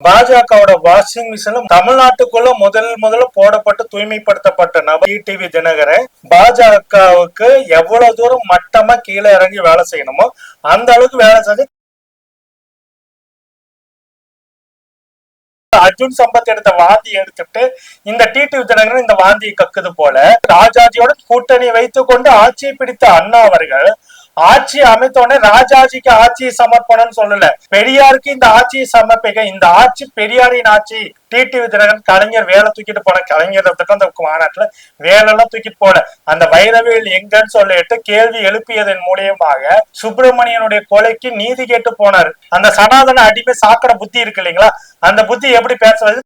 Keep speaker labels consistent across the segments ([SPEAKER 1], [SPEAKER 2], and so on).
[SPEAKER 1] பாஜகவோட வாஷிங் மிஷினும் தமிழ்நாட்டுக்குள்ள முதல் முதல்ல போடப்பட்டு தூய்மைப்படுத்தப்பட்ட நபர் டிவி தினகரன் பாஜகவுக்கு எவ்வளவு தூரம் மட்டமா கீழே இறங்கி வேலை செய்யணுமோ அந்த அளவுக்கு வேலை செஞ்சு அர்ஜுன் சம்பத் எடுத்த வாந்தி எடுத்துட்டு இந்த டிடிவி தினகரன் இந்த வாந்தியை கக்குது போல ராஜாஜியோட கூட்டணி வைத்துக் கொண்டு ஆட்சியை பிடித்த அண்ணா அவர்கள் ஆட்சி அமைத்தோடனே ராஜாஜிக்கு ஆட்சியை சமர்ப்பணம் சொல்லல. பெரியாருக்கு இந்த ஆட்சியை சமர்ப்பிக்க இந்த ஆட்சி பெரியாரின் ஆட்சி டிடி தினகரன் கலைஞர் வேலை தூக்கிட்டு போன கலைஞர் அந்த மாநாட்டுல வேலை எல்லாம் தூக்கிட்டு போல. அந்த வைரவியல் எங்கன்னு சொல்லிட்டு கேள்வி எழுப்பியதன் மூலியமாக சுப்பிரமணியனுடைய கொலைக்கு நீதி கேட்டு போனார். அந்த சனாதன அடிமை சாக்கடை புத்தி இருக்கு இல்லைங்களா? அந்த புத்தி எப்படி பேசுறது?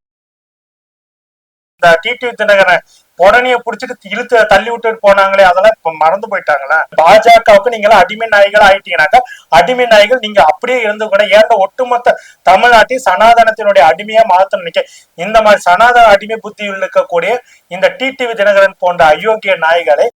[SPEAKER 1] இந்த டிடி தினகரன் உடனே புடிச்சிட்டு இழுத்து தள்ளி விட்டுட்டு போனாங்களே அதெல்லாம் இப்ப மறந்து போயிட்டாங்களா? பாஜகவுக்கு நீங்க எல்லாம் அடிமை நாய்கள் ஆயிட்டீங்கன்னாக்கா அடிமை நாய்கள் நீங்க அப்படியே இருந்து கூட ஏன் ஒட்டுமொத்த தமிழ்நாட்டையும் சனாதனத்தினுடைய அடிமையா மாத்தணும் நினைக்க இந்த மாதிரி சனாதன அடிமை புத்தியில் இருக்கக்கூடிய இந்த டிடிவி தினகரன் போன்ற அயோக்கிய நாய்களை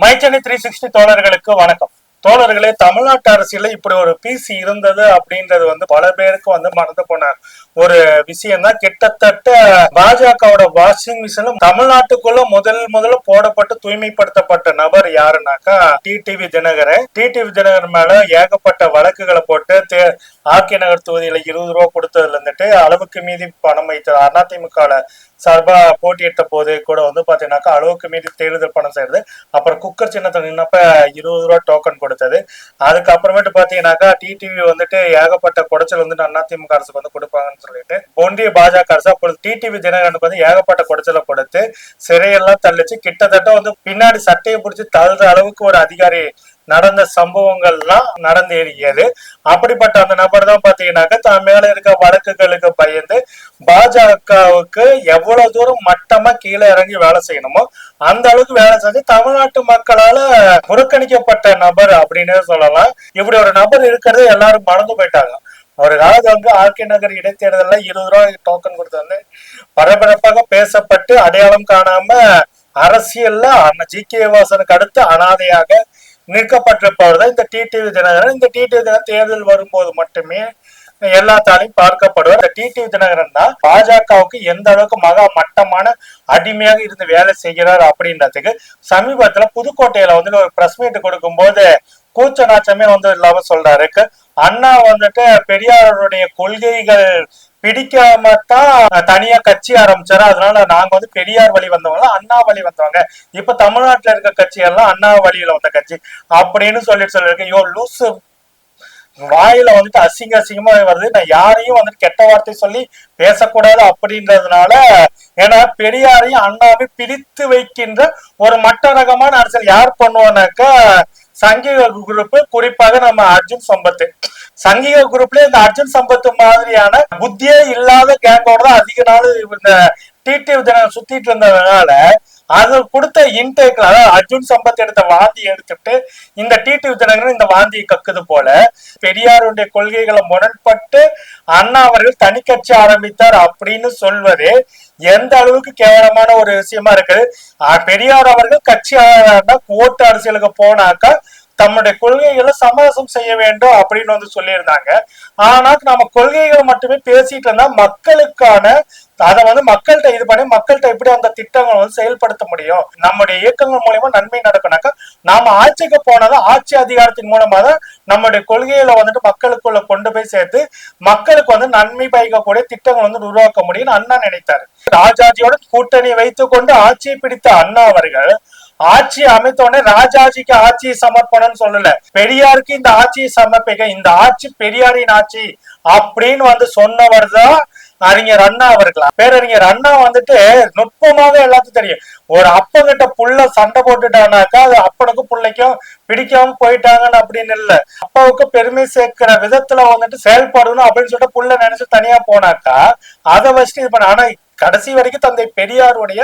[SPEAKER 1] மைச்சனி த்ரீ சிக்ஸ்டி தோழர்களுக்கு வணக்கம். தோழர்களே தமிழ்நாட்டு அரசியல இப்படி ஒரு பிசி இருந்தது அப்படின்றது வந்து பல பேருக்கு வந்து மறந்து போன ஒரு விஷயம் தான் கிட்டத்தட்ட பாஜகவோட வாஷிங் மிஷினும் தமிழ்நாட்டுக்குள்ள முதல் முதல்ல போடப்பட்டு தூய்மைப்படுத்தப்பட்ட நபர் யாருனாக்கா டிடிவி தினகரன். டிடிவி தினகர் மேல ஏகப்பட்ட வழக்குகளை போட்டு தே- ஆர்கே நகர் தொகுதியில இருபது ரூபா கொடுத்ததுல இருந்துட்டு அளவுக்கு மீதி பணம் வைத்தது அதிமுக சார்பா போட்டியிட்ட போது கூட வந்து பாத்தீங்கன்னாக்கா அளவுக்கு மீறி தேர்தல் பணம் செய்யறது அப்புறம் குக்கர் சின்னத்தில் நின்னப்ப இருபது ரூபா டோக்கன் கொடுத்தது. அதுக்கப்புறமேட்டு பாத்தீங்கன்னாக்கா டிடிவி வந்துட்டு ஏகப்பட்ட குடைச்சல் வந்து அதிமுக அரசுக்கு வந்து கொடுப்பாங்கன்னு சொல்லிட்டு ஒன்றிய பாஜக அரசு அப்பொழுது டிடிவி தினகரனுக்கு வந்து ஏகப்பட்ட குடைச்சலை கொடுத்து சிறையெல்லாம் தள்ளிச்சு கிட்டத்தட்ட வந்து பின்னாடி சட்டையை பிடிச்சி தள்ளுற அளவுக்கு ஒரு அதிகாரி நடந்த சம்பவங்கள்லாம் இருக்கிறது அப்படிப்பட்ட அந்த நபர் தான் பாத்தீங்கன்னாக்கா தான் மேல இருக்க வழக்குகளுக்கு பயந்து பாஜகவுக்கு எவ்வளவு தூரம் மட்டமா கீழே இறங்கி வேலை செய்யணுமோ அந்த அளவுக்கு வேலை செஞ்சு தமிழ்நாட்டு மக்களால புறக்கணிக்கப்பட்ட நபர் அப்படின்னு சொல்லலாம். இப்படி ஒரு நபர் இருக்கிறது எல்லாரும் மறந்து போயிட்டாங்க. ஒரு காலத்து வந்து ஆர்கே நகர் இடைத்தேர்தல்ல இருபது ரூபாய் டோக்கன் கொடுத்து வந்து பரபரப்பாக பேசப்பட்டு அடையாளம் காணாம அரசியல்ல அந்த ஜி கே வாசனுக்கு அடுத்து அனாதையாக நிற்கப்பட்டிருப்பவர் தான் இந்த டிடிவி தினகரன் இந்த டிடிவி தினகரன் தேர்தல் வரும்போது மட்டுமே எல்லாத்தாலையும் பார்க்கப்படுவார். இந்த டிடிவி தினகரன் தான் பாஜகவுக்கு எந்த அளவுக்கு மகா மட்டமான அடிமையாக இருந்து வேலை செய்கிறார் அப்படின்றதுக்கு சமீபத்துல புதுக்கோட்டையில வந்து ஒரு பிரஸ் மீட் கொடுக்கும்போது கூச்ச நாச்சமே வந்து இல்லாம சொல்றாரு. அண்ணா வந்துட்டு பெரியாருடைய கொள்கைகள் பிடிக்காம தான் தனியா கட்சி ஆரம்பிச்சாரு. அதனால நாங்க வந்து பெரியார் வழி வந்தவங்க அண்ணா வழி வந்தவங்க. இப்ப தமிழ்நாட்டுல இருக்க கட்சி எல்லாம் அண்ணா வழியில வந்த கட்சி. அப்படின்னு சொல்லிட்டு சொல்லிருக்கு யோ லூசு. வாயில வந்துட்டு அசிங்க அசிங்கமா வருது. நான் யாரையும் வந்துட்டு கெட்ட வார்த்தை சொல்லி பேசக்கூடாது அப்படின்றதுனால ஏன்னா பெரியாரையும் அண்ணாவையும் பிடித்து வைக்கின்ற ஒரு மட்ட ரகமான அரசியல் யார் பண்ணுவோம்னாக்கா சங்கீக குரூப் குறிப்பாக நம்ம அர்ஜுன் சம்பத்து சங்கீக குரூப்ல இந்த அர்ஜுன் சம்பத்து மாதிரியான புத்தியே இல்லாத கேங்கோட தான் அதிக நாள் இந்த டிடிவி தினம் சுத்திட்டு இருந்ததுனால அது கொடுத்த இன்டேக்ல அதாவது அர்ஜுன் சம்பத் எடுத்த வாந்தி எடுத்துட்டு இந்த டிடி தினகரன் இந்த வாந்தியை கக்குது போல பெரியாருடைய கொள்கைகளை முரண்பட்டு அண்ணா அவர்கள் தனி கட்சி ஆரம்பித்தார் அப்படின்னு சொல்வது எந்த அளவுக்கு கேவலமான ஒரு விஷயமா இருக்குது. அஹ் பெரியார் அவர்கள் கட்சி ஓட்டு அரசியலுக்கு போனாக்கா தம்முடைய கொள்கைகளை சமரசம் செய்ய வேண்டும் அப்படின்னு வந்து சொல்லியிருந்தாங்க. ஆனா நம்ம கொள்கைகளை மட்டுமே பேசிட்டு இருந்தா மக்களுக்கான அதை வந்து மக்கள்கிட்ட இது பண்ணி மக்கள்கிட்ட எப்படி அந்த திட்டங்களை வந்து செயல்படுத்த முடியும்? நம்முடைய இயக்கங்கள் மூலயமா நன்மை நடக்கணாக்கா நாம ஆட்சிக்கு போனாலும் ஆட்சி அதிகாரத்தின் மூலமா தான் நம்முடைய கொள்கைகளை வந்துட்டு மக்களுக்குள்ள கொண்டு போய் சேர்த்து மக்களுக்கு வந்து நன்மை பயக்கக்கூடிய திட்டங்கள் வந்து உருவாக்க முடியும்னு அண்ணா நினைத்தாரு. ராஜாஜியோட கூட்டணி வைத்துக் கொண்டு ஆட்சியை பிடித்த அண்ணா அவர்கள் ஆட்சி அமைத்தோடனே ராஜாஜிக்கு ஆட்சியை சமர்ப்பணம் சொல்லல. பெரியாருக்கு இந்த ஆட்சியை சமர்ப்பிக்க இந்த ஆட்சி பெரியாரின் ஆட்சி அப்படின்னு வந்து சொன்னவர் தான் அறிஞர் அண்ணா அவர்களா. பேரறிஞர் அண்ணா வந்துட்டு நுட்பமாக எல்லாத்துக்கும் தெரியும். ஒரு அப்பங்கிட்ட புள்ள சண்டை போட்டுட்டானாக்கா அது அப்பனுக்கும் பிள்ளைக்கும் பிடிக்காம போயிட்டாங்கன்னு அப்படின்னு இல்ல. அப்பாவுக்கு பெருமை சேர்க்கிற விதத்துல வந்துட்டு செயல்படணும் அப்படின்னு சொல்லிட்டு புள்ள நினைச்சு தனியா போனாக்கா அதை வச்சுட்டு இது பண்ண. ஆனா கடைசி வரைக்கும் தந்தை பெரியாருடைய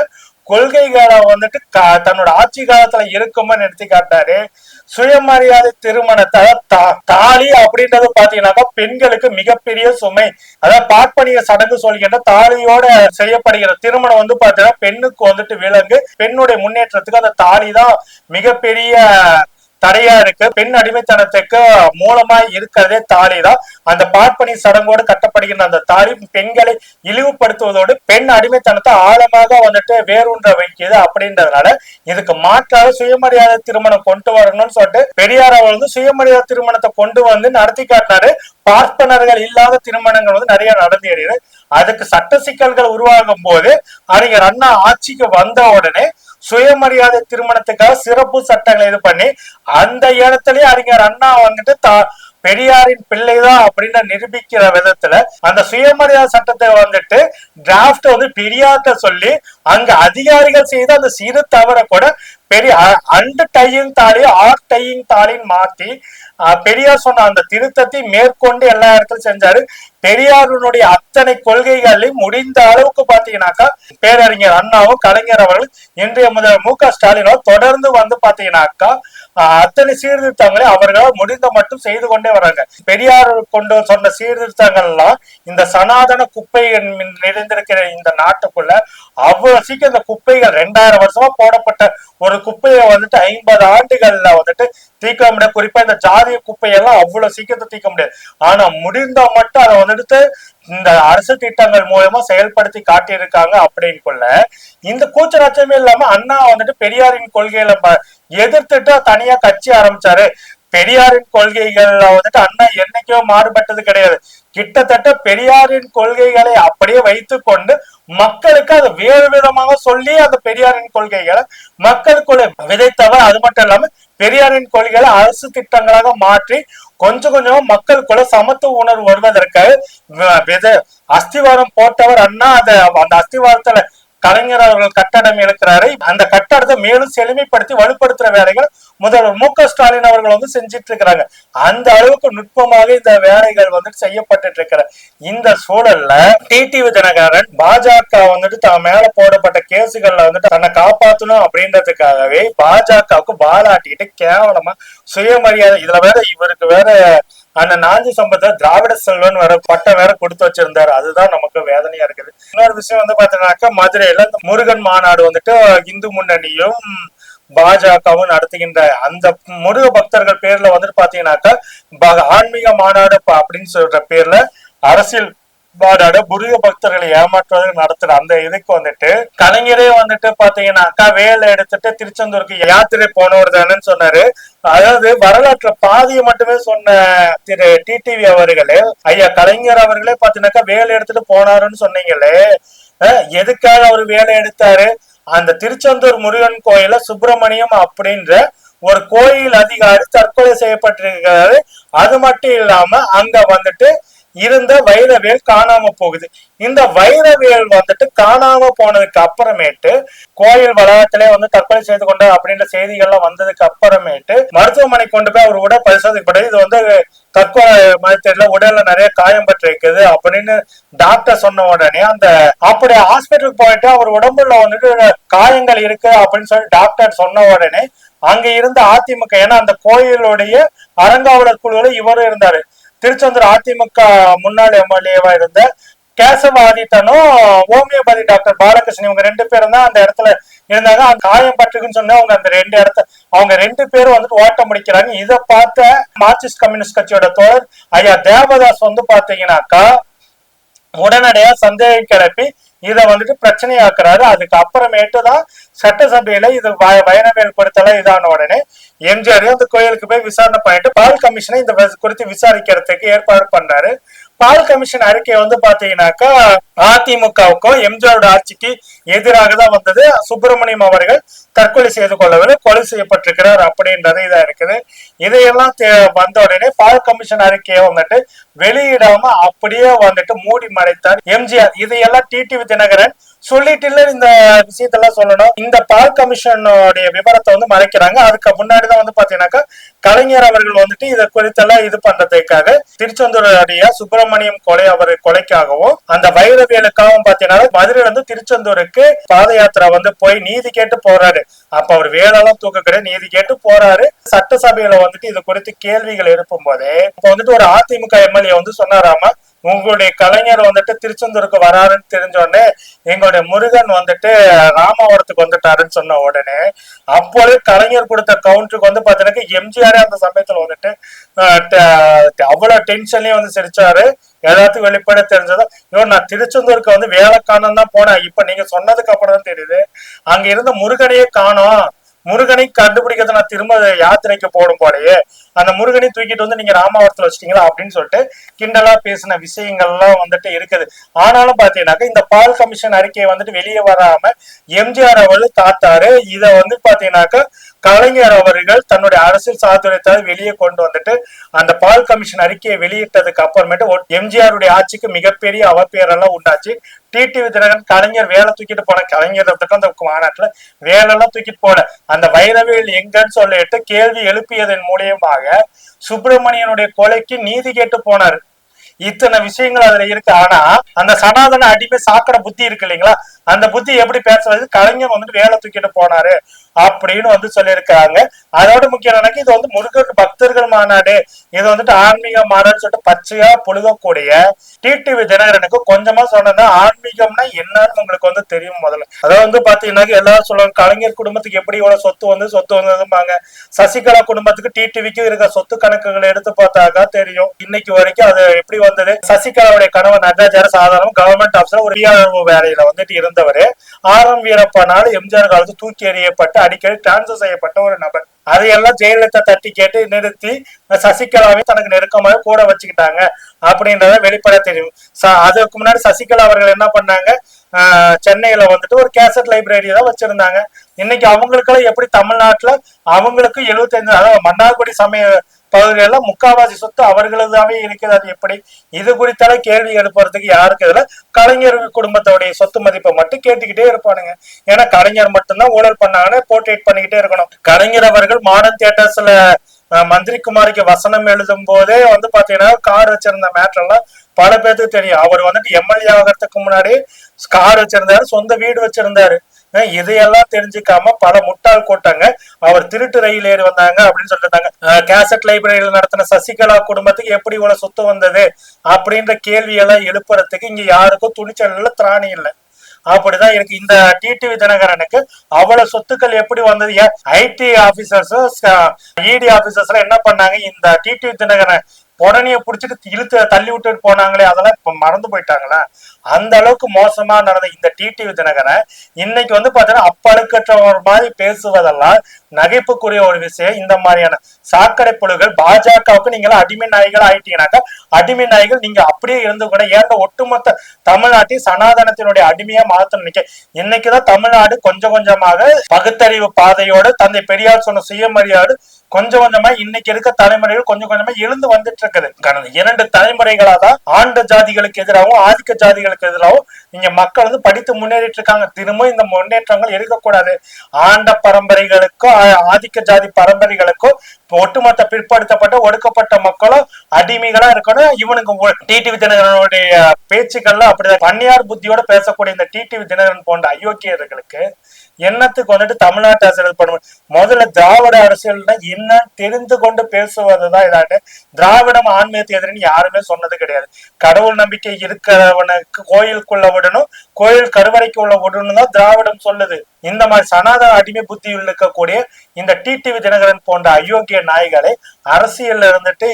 [SPEAKER 1] கொள்கைகளை வந்துட்டு தன்னோட ஆட்சி காலத்துல இருக்குமான்னு எடுத்து காட்டாரு சுயமரியாதை திருமணத்தை தா- தாலி அப்படின்றது பாத்தீங்கன்னாக்கா பெண்களுக்கு மிகப்பெரிய சுமை. அதாவது பார்ப்பனிய சடங்கு சொல்கின்ற தாலியோட செய்யப்படுகிற திருமணம் வந்து பாத்தீங்கன்னா பெண்ணுக்கு வந்துட்டு விலங்கு பெண்ணுடைய முன்னேற்றத்துக்கு அந்த தாலி தான் மிகப்பெரிய தடையா இருக்கு. பெண் அடிமைத்தனத்துக்கு மூலமா இருக்கிறதே தாலி தான். அந்த பார்ப்பனி சடங்கோடு கட்டப்படுகின்ற அந்த தாலி பெண்களை இழிவுபடுத்துவதோடு பெண் அடிமைத்தனத்தை ஆழமாக வந்துட்டு வேரூன்ற வைக்குது அப்படின்றதுனால இதுக்கு மாற்றாக சுயமரியாதை திருமணம் கொண்டு வரணும்னு சொல்லிட்டு பெரியார் அவர் வந்து சுயமரியாதை திருமணத்தை கொண்டு வந்து நடத்தி காட்டினாரு. பார்ப்பனர்கள் இல்லாத திருமணங்கள் வந்து நிறைய நடந்தேறியது அதுக்கு சட்ட சிக்கல்கள் உருவாகும் போது அறிஞர் அண்ணா ஆட்சிக்கு வந்த உடனே சுயமரியாதை திருமணத்துக்காக சிறப்பு சட்டங்களை இது பண்ணி அந்த இடத்துலயே அறிஞர் அண்ணா வந்துட்டு தா பெரியாரின் பிள்ளைதான் அப்படின்னு நிரூபிக்கிற விதத்துல அந்த சுயமரியாதை சட்டத்தை வந்துட்டு டிராப்ட் வந்து பெரியார்ட்ட சொல்லி அங்க அதிகாரிகள் செய்த அந்த சிறு தவற கூட பெரிய அண்டு டையிங் தாலி ஆர் டையிங் தாலின்னு மாத்தி பெரியார் சொன்ன அந்த திருத்தத்தை மேற்கொண்டு எல்லா இடத்துலயும் செஞ்சாரு. பெரியாருடைய அத்தனை கொள்கைகளையும் முடிந்த அளவுக்கு பாத்தீங்கன்னாக்கா பேரறிஞர் அண்ணாவும் கலைஞர் அவர்கள் இன்றைய முதல் மு க ஸ்டாலினோ தொடர்ந்து வந்து பாத்தீங்கன்னாக்கா அத்தனை சீர்திருத்தங்களை அவர்களால் முடிந்த மட்டும் செய்து கொண்டே வராங்க. பெரியார் கொண்டு சொன்ன சீர்திருத்தங்கள் எல்லாம் இந்த சனாதன குப்பை நிறைந்திருக்கிற இந்த நாட்டுக்குள்ள அவ்வளவு சீக்கிரம் இந்த குப்பைகள் ரெண்டாயிரம் வருஷமா போடப்பட்ட ஒரு குப்பையை வந்துட்டு ஐம்பது ஆண்டுகள்ல வந்துட்டு தீர்க்க முடியாது. குறிப்பா இந்த ஜாதிய குப்பையெல்லாம் அவ்வளவு சீக்கிரத்தை தீர்க்க முடியாது. ஆனா முடிந்தா மட்டும் அதை வந்துட்டு இந்த அரசு திட்டங்கள் மூலமா செயல்படுத்தி காட்டியிருக்காங்க அப்படின்னு கொள்ள இந்த கூச்சராச்சமே இல்லாம அண்ணா வந்துட்டு பெரியாரின் கொள்கையில ப- எதிர்த்துட்டு தனியா கட்சி ஆரம்பிச்சாரு. பெரியாரின் கொள்கைகள்ல வந்துட்டு அண்ணா என்னைக்கோ மாறுபட்டது கிடையாது. கிட்டத்தட்ட பெரியாரின் கொள்கைகளை அப்படியே வைத்து கொண்டு மக்களுக்கு அது வேறு விதமாக சொல்லி அந்த பெரியாரின் கொள்கைகளை மக்களுக்குள்ள விதைத்தவர் அது மட்டும் இல்லாம பெரியாரின் கொள்கைகளை அரசு திட்டங்களாக மாற்றி கொஞ்சம் கொஞ்சமா மக்களுக்குள்ள சமத்துவ உணர்வு வருவதற்கு வித அஸ்திவாரம் போட்டவர் அண்ணா அந்த அந்த அஸ்திவாரத்துல கலைஞர் அவர்கள் கட்டடம் இருக்கிறாரு அந்த கட்டடத்தை மேலும் செழுமைப்படுத்தி வலுப்படுத்துற வேலைகள் முதல்வர் மு க ஸ்டாலின் அவர்கள் வந்து செஞ்சிட்டு இருக்கிறாங்க அந்த அளவுக்கு நுட்பமாக இந்த வேலைகள் வந்துட்டு செய்யப்பட்டு இருக்கிற இந்த சூழல்ல டிடிவி தினகரன் பாஜக வந்துட்டு தான் மேல போடப்பட்ட கேசுகள்ல வந்துட்டு தன்னை காப்பாத்தணும் அப்படின்றதுக்காகவே பாஜகவுக்கு பாலாட்டிட்டு கேவலமா சுயமரியாதை இதுல வேற இவருக்கு வேற அந்த நாஞ்சி சம்பத்தை திராவிட செல்வன் வேற பட்டம் வேற கொடுத்து வச்சிருந்தாரு. அதுதான் நமக்கு வேதனையா இருக்குது. இன்னொரு விஷயம் வந்து பாத்தீங்கன்னாக்கா மதுரையில இந்த முருகன் மாநாடு வந்துட்டு இந்து முன்னணியும் பாஜகவும் நடத்துகின்ற அந்த முருக பக்தர்கள் பேர்ல வந்துட்டு பாத்தீங்கன்னாக்கா ஆன்மீக மாநாடு அப்படின்னு சொல்ற பேர்ல அரசியல் மாநாடு முருக பக்தர்களை ஏமாற்றுவதற்கு நடத்துற அந்த இதுக்கு வந்துட்டு கலைஞரே வந்துட்டு பாத்தீங்கன்னாக்கா வேலை எடுத்துட்டு திருச்செந்தூருக்கு யாத்திரை போனவர் தானேன்னு சொன்னாரு. அதாவது வரலாற்றுல பாதியை மட்டுமே சொன்ன திரு டிடிவி அவர்களே ஐயா கலைஞர் அவர்களே பாத்தீங்கன்னாக்கா வேலை எடுத்துட்டு போனாருன்னு சொன்னீங்களே. அஹ், எதுக்காக அவர் வேலை எடுத்தாரு? அந்த திருச்செந்தூர் முருகன் கோயில சுப்பிரமணியம் அப்படின்ற ஒரு கோயில் அதிகாரி தற்கொலை செய்யப்பட்டிருக்கிறாரு. அது மட்டும் இல்லாம அங்க வந்துட்டு இருந்த வைரவேல் காணாம போகுது. இந்த வைரவேல் வந்துட்டு காணாம போனதுக்கு அப்புறமேட்டு கோயில் வளாகத்திலே வந்து தற்கொலை செய்து கொண்டார் அப்படின்ற செய்திகள்லாம் வந்ததுக்கு அப்புறமேட்டு மருத்துவமனை கொண்டு போய் அவர் உடல் பரிசோதிக்கப்பட்டது இது வந்து தற்கொலை மாதிரி தெரியல. உடல்ல நிறைய காயம் பட்டு அப்படின்னு டாக்டர் சொன்ன உடனே அந்த அப்படி ஹாஸ்பிட்டலுக்கு போயிட்டு அவர் உடம்புல வந்துட்டு காயங்கள் இருக்கு அப்படின்னு சொல்லி டாக்டர் சொன்ன உடனே அங்க இருந்த அதிமுக ஏன்னா அந்த கோயிலுடைய அறங்காவலர் குழுவில் இவரும் இருந்தாரு. திருச்செந்தூர் அதிமுக முன்னாள் எம்எல்ஏவா இருந்த கேசவ ஆதித்தனும் ஹோமியோபதி டாக்டர் பாலகிருஷ்ணன் இவங்க ரெண்டு பேரும் தான் அந்த இடத்துல இருந்தாங்க. அந்த காயம் பட்டிருக்குன்னு சொன்னா அவங்க அந்த ரெண்டு இடத்த அவங்க ரெண்டு பேரும் வந்துட்டு ஓட்ட முடிக்கிறாங்க இதை பார்த்த மார்க்சிஸ்ட் கம்யூனிஸ்ட் கட்சியோட தோழர் ஐயா தேவதாஸ் வந்து பாத்தீங்கன்னாக்கா உடனடியா சந்தேகம் கிளப்பி இத வந்துட்டு பிரச்சனையாக்குறாரு. அதுக்கு அப்புறமேட்டு தான் சட்டசபையில இது வ- வைரவேல் இதான உடனே எம்ஜிஆர் அந்த கோயிலுக்கு போய் விசாரணை பண்ணிட்டு பால் கமிஷனை இந்த குறித்து விசாரிக்கிறதுக்கு ஏற்பாடு பண்றாரு பால் கமிஷன் அறிக்கை வந்து பாத்தீங்கன்னாக்கா அதிமுகவுக்கும் எம்ஜிஆரோட ஆட்சிக்கு எதிராக தான் வந்தது. சுப்பிரமணியம் அவர்கள் தற்கொலை செய்து கொள்ளவில்லை கொலை செய்யப்பட்டிருக்கிறார் அப்படின்றது இதா இருக்குது. இதையெல்லாம் வந்த உடனே பால் கமிஷன் அறிக்கையை வந்துட்டு வெளியிடாம அப்படியே வந்துட்டு மூடி மறைத்தார் எம்ஜிஆர். இதையெல்லாம் டிடிவி தினகரன் சொல்லிட்டு இந்த விஷயத்தெல்லாம் சொல்லணும். இந்த பால் கமிஷனுடைய விவரத்தை வந்து மறைக்கிறாங்க. அதுக்கு முன்னாடிதான் வந்து பாத்தீங்கன்னாக்கா கலைஞர் அவர்கள் வந்துட்டு இதை குறித்தெல்லாம் இது பண்றதுக்காக திருச்செந்தூருடைய சுப்பிரமணியம் கொலை அவர் கொலைக்காகவும் அந்த வைரவியலுக்காகவும் பாத்தீங்கன்னா மதுரையில இருந்து திருச்செந்தூருக்கு பாத யாத்திரை வந்து போய் நீதி கேட்டு போறாரு. அப்ப அவர் வேலெல்லாம் தூக்க நீதி கேட்டு போறாரு. சட்டசபையில வந்துட்டு இது குறித்து கேள்விகள் எழுப்பும் போதே இப்ப வந்துட்டு ஒரு அதிமுக எம்எல்ஏ வந்து சொன்னாராமா உங்களுடைய கலைஞர் வந்துட்டு திருச்செந்தூருக்கு வராருன்னு தெரிஞ்ச உடனே எங்களுடைய முருகன் வந்துட்டு ராமாவரத்துக்கு வந்துட்டாருன்னு சொன்ன உடனே அப்பொழுது கலைஞர் கொடுத்த கவுண்டருக்கு வந்து பாத்தீங்கன்னா எம்ஜிஆரே அந்த சமயத்துல வந்துட்டு அவ்வளவு டென்ஷன்லயும் வந்து சிரிச்சாரு. எல்லாத்துக்கும் வெளிப்பட தெரிஞ்சதோ. ஐயோ நான் திருச்செந்தூருக்கு வந்து வேலை தான் போனேன். இப்ப நீங்க சொன்னதுக்கு அப்புறம் தான் தெரியுது. அங்க இருந்த முருகனையே காணோம். முருகனை கண்டுபிடிக்கிறது நான் திரும்ப யாத்திரைக்கு போடும் போலயே அந்த முருகனை தூக்கிட்டு வந்து நீங்க ராமாவரத்துல வச்சிட்டீங்களா அப்படின்னு சொல்லிட்டு கிண்டலா பேசின விஷயங்கள்லாம் வந்துட்டு இருக்குது. ஆனாலும் பாத்தீங்கன்னாக்கா இந்த பால் கமிஷன் அறிக்கையை வந்துட்டு வெளியே வராம எம்ஜிஆர் அவர்கள் தாத்தாரு இத வந்து பாத்தீங்கன்னாக்கா கலைஞர் அவர்கள் தன்னுடைய அரசியல் சாதுரியத்தை வெளியே கொண்டு வந்துட்டு அந்த பால் கமிஷன் அறிக்கையை வெளியிட்டதுக்கு அப்புறமேட்டு எம்ஜிஆருடைய ஆட்சிக்கு மிகப்பெரிய அவப்பேரெல்லாம் உண்டாச்சு. டிடிவி தினகரன் கலைஞர் வேலை தூக்கிட்டு போன கலைஞர் வந்துட்டு அந்த மாநாட்டுல வேலைலாம் தூக்கிட்டு போல. அந்த வைரவேல் எங்கன்னு சொல்லிட்டு கேள்வி எழுப்பியதன் மூலியமாக சுப்பிரமணியனுடைய கொலைக்கு நீதி கேட்டு போனார். இத்தனை விஷயங்கள் அதுல இருக்கு. ஆனா அந்த சனாதன அடிமை சாக்கடை புத்தி இருக்கு இல்லைங்களா? அந்த புத்தி எப்படி பேசுறது? கலைஞர் வந்துட்டு வேலை தூக்கிட்டு போனாரு அப்படின்னு வந்து சொல்லியிருக்காங்க அதோட முக்கியம் எனக்கு இது வந்து முருகன் பக்தர்கள் மாநாடு. இது வந்துட்டு ஆன்மீக மாநாடுன்னு சொல்லிட்டு பச்சையா புழுகக்கூடிய டிடிவி தினகரனுக்கு கொஞ்சமா சொன்னா ஆன்மீகம்னா என்னன்னு உங்களுக்கு வந்து தெரியும் முதல்ல. அதாவது வந்து பாத்தீங்கன்னா எல்லாரும் சொல்லுவாங்க கலைஞர் குடும்பத்துக்கு எப்படி இவ்வளவு சொத்து வந்து சொத்து வந்ததும்பாங்க சசிகலா குடும்பத்துக்கு டிடிவிக்கு இருக்க சொத்து கணக்குகளை எடுத்து பார்த்தாக்கா தெரியும். இன்னைக்கு வரைக்கும் அது எப்படி வந்தது. சசிகலாவுடைய கணவர் நடராஜர் சாதாரணம் கவர்மெண்ட் ஆஃபீஸர் ஒரு விஆர்ஓ வேலையில வந்துட்டு இருந்தவர். ஆர் எம் வீரப்பனால் எம்ஜிஆர் காலத்து தூக்கி எறியப்பட்டு அடிக்கடி டிரான்ஸ்ஃபர் செய்யப்பட்ட ஒரு நபர். அதையெல்லாம் ஜெயலலிதா தட்டி கேட்டு நிறுத்தி சசிகலாவை தனக்கு நெருக்கமாக கூட வச்சுக்கிட்டாங்க அப்படின்றத வெளிப்பட தெரியும். அதுக்கு முன்னாடி சசிகலா அவர்கள் என்ன பண்ணாங்க? சென்னையில வந்துட்டு ஒரு கேசட் லைப்ரரி தான் வச்சிருந்தாங்க. இன்னைக்கு அவங்களுக்கெல்லாம் எப்படி தமிழ்நாட்டுல அவங்களுக்கு எழுபத்தஞ்சு அதாவது மன்னார்குடி சமய பகுதியெல்லாம் முக்காவாசி சொத்து அவர்களதாவே இருக்குது அது எப்படி? இது குறித்தால கேள்வி எழுப்புறதுக்கு யாருக்கு இதுல கலைஞர் குடும்பத்தோடைய சொத்து மதிப்பை மட்டும் கேட்டுக்கிட்டே இருப்பானுங்க. ஏன்னா கலைஞர் மட்டும்தான் ஊழல் பண்ணாங்கன்னு போர்ட்ரேட் பண்ணிக்கிட்டே இருக்கணும். கலைஞர் அவர்கள் மாடர்ன் தியேட்டர்ஸ்ல மந்திரி குமாரிக்கு வசனம் எழுதும் போதே வந்து பாத்தீங்கன்னா கார் வச்சிருந்த மேட்டர் எல்லாம் பல பேருக்கு தெரியும். அவர் வந்துட்டு எம்எல்ஏ ஆகிறதுக்கு முன்னாடி கார் வச்சிருந்தாரு சொந்த வீடு வச்சிருந்தாரு. இதையெல்லாம் தெரிஞ்சுக்காம பல முட்டாள் கூட்டங்க அவர் திருட்டு ரயில் ஏறி வந்தாங்க அப்படின்னு சொல்லிட்டு கேசட் லைப்ரரியில நடத்தின சசிகலா குடும்பத்துக்கு எப்படி இவ்வளவு சொத்து வந்தது அப்படின்ற கேள்வி எல்லாம் எழுப்புறதுக்கு இங்க யாருக்கும் துணிச்சல் திராணி இல்லை. அப்படிதான் இருக்கு. இந்த டிடிவி தினகரனுக்கு அவ்வளவு சொத்துக்கள் எப்படி வந்தது? ஏன் ஐடி ஆபீசர்ஸ் இடி ஆபீசர்ஸ் என்ன பண்ணாங்க? இந்த டிடிவி தினகரன் உடனே புடிச்சிட்டு இழுத்து தள்ளி விட்டுட்டு போனாங்களே அதெல்லாம் இப்ப மறந்து போயிட்டாங்களா? அந்த அளவுக்கு மோசமா நடந்த இந்த டிடிவி தினகரன் இன்னைக்கு வந்து பாத்தீங்கன்னா அப்பழுக்கற்றவர் மாதிரி பேசுவதெல்லாம் நகைப்புக்குரிய ஒரு விஷயம். இந்த மாதிரியான சாக்கடை புழுகள் பாஜகவுக்கு நீங்க அடிமை நாய்கள் ஆயிட்டீங்கன்னாக்கா அடிமை நாய்கள் நீங்க அப்படியே இருந்து கூட ஏன் ஒட்டுமொத்த தமிழ்நாட்டை சனாதனத்தினுடைய அடிமையா மாத்தணும்? நினைக்க இன்னைக்குதான் தமிழ்நாடு கொஞ்சம் கொஞ்சமாக பகுத்தறிவு பாதையோடு தந்தை பெரியார் சொன்ன சுயமரியாடு கொஞ்சம் கொஞ்சமா இன்னைக்கு இருக்க தலைமுறைகள் கொஞ்சம் கொஞ்சமா எழுந்து வந்துட்டு இருக்குது கடந்த இரண்டு தலைமுறைகளா தான் ஆண்ட ஜாதிகளுக்கு எதிராகவும் ஆதிக்க ஜாதிகளுக்கு எதிராகவும் இங்க மக்கள் வந்து படித்து முன்னேறிட்டு இருக்காங்க திரும்ப இந்த முன்னேற்றங்கள் இருக்கக்கூடாது. ஆண்ட பரம்பரைகளுக்கும் ஆதிக்க ஜாதி பரம்பரைகளுக்கும் ஒட்டுமொத்த பிற்படுத்தப்பட்ட ஒடுக்கப்பட்ட மக்களும் அடிமைகளா இருக்கணும். இவனுக்கு டிடிவி தினகரனுடைய பேச்சுக்கள்ல அப்படிதான். பன்னியார் புத்தியோட பேசக்கூடிய இந்த டிடிவி தினகரன் போன்ற அயோக்கியர்களுக்கு என்னத்துக்கு வந்துட்டு தமிழ்நாட்டு அரசியல் பண்ணுவோம் முதல்ல திராவிட அரசியல்னா என்னன்னு தெரிந்து கொண்டு பேசுவதுதான் இதாட்டு. திராவிடம் ஆன்மீகத்தை எதிரின்னு யாருமே சொன்னது கிடையாது. கடவுள் நம்பிக்கை இருக்கிறவனுக்கு கோயிலுக்குள்ள விடணும் கோயில் கருவறைக்கு உள்ள விடணும் தான் திராவிடம் சொல்லுது. இந்த மாதிரி சனாதன அடிமை புத்தியில் இருக்கக்கூடிய இந்த டிடிவி தினகரன் போன்ற அயோக்கிய நாய்களை அரசியல்ல இருந்துட்டு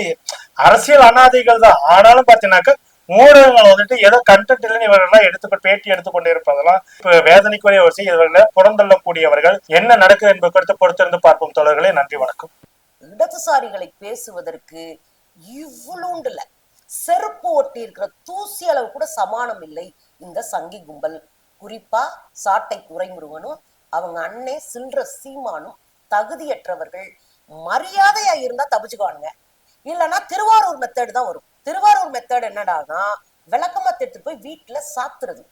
[SPEAKER 1] அரசியல் அனாதைகள் தான். ஆனாலும் பாத்தீங்கன்னாக்கா ஊடகங்கள் வந்துட்டு ஏதோ கண்டென்ட் இல்லைன்னு இவர்கள்லாம் எடுத்து பேட்டி எடுத்துக்கொண்டு இருப்பதெல்லாம் வேதனைக்குரிய ஒரு செய்தி. இவர்களை புறந்தள்ளக்கூடியவர்கள் என்ன நடக்குது என்பது குறித்து பொறுத்திருந்து பார்ப்போம் தொடர்களே நன்றி வணக்கம்.
[SPEAKER 2] இடதுசாரிகளை பேசுவதற்கு இவ்வளோண்டுல செருப்பு ஒட்டி இருக்கிற தூசி அளவு கூட சமானம் இல்லை. இந்த சங்கி கும்பல். குறிப்பா சாட்டை துறைமுருகனும் அவங்க அண்ணே சில்ற சீமானும் தகுதியற்றவர்கள். மரியாதையா இருந்தா தப்பிச்சுக்குவானுங்க. இல்லைன்னா திருவாரூர் மெத்தட் தான் வரும். திருவாரூர் மெத்தட் என்னடானா விளக்கமா எடுத்துட்டு போய் வீட்டுல சாத்துறது.